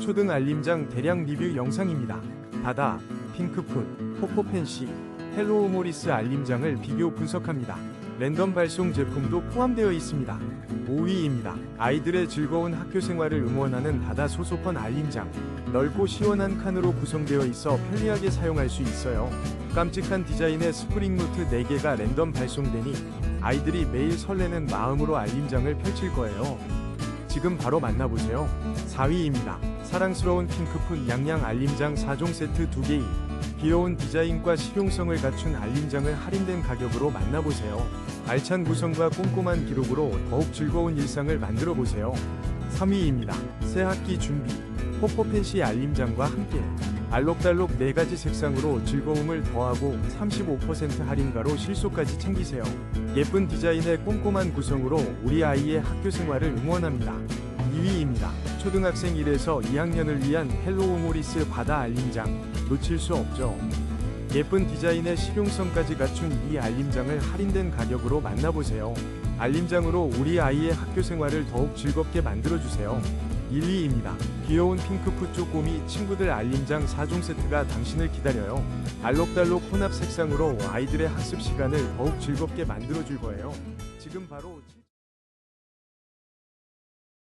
초등 알림장 대량 리뷰 영상입니다. 다다, 핑크풋, 포포펜시, 헬로우 모리스 알림장을 비교 분석합니다. 랜덤 발송 제품도 포함되어 있습니다. 5위입니다. 아이들의 즐거운 학교 생활을 응원하는 다다 소소펀 알림장. 넓고 시원한 칸으로 구성되어 있어 편리하게 사용할 수 있어요. 깜찍한 디자인의 스프링 노트 4개가 랜덤 발송되니 아이들이 매일 설레는 마음으로 알림장을 펼칠 거예요. 지금 바로 만나보세요. 4위입니다. 사랑스러운 핑크풋 양양 알림장 4종 세트 2개이 귀여운 디자인과 실용성을 갖춘 알림장을 할인된 가격으로 만나보세요. 알찬 구성과 꼼꼼한 기록으로 더욱 즐거운 일상을 만들어 보세요. 3위입니다. 새 학기 준비 포포펜시 알림장과 함께 알록달록 4가지 색상으로 즐거움을 더하고 35% 할인가로 실속까지 챙기세요. 예쁜 디자인의 꼼꼼한 구성으로 우리 아이의 학교 생활을 응원합니다. 2위입니다. 초등학생 1에서 2학년을 위한 헬로우 모리스 바다 알림장 놓칠 수 없죠. 예쁜 디자인의 실용성까지 갖춘 이 알림장을 할인된 가격으로 만나보세요. 알림장으로 우리 아이의 학교 생활을 더욱 즐겁게 만들어주세요. 1위입니다. 귀여운 핑크풋 쪼꼬미 친구들 알림장 4종 세트가 당신을 기다려요. 알록달록 혼합 색상으로 아이들의 학습 시간을 더욱 즐겁게 만들어줄 거예요. 지금 바로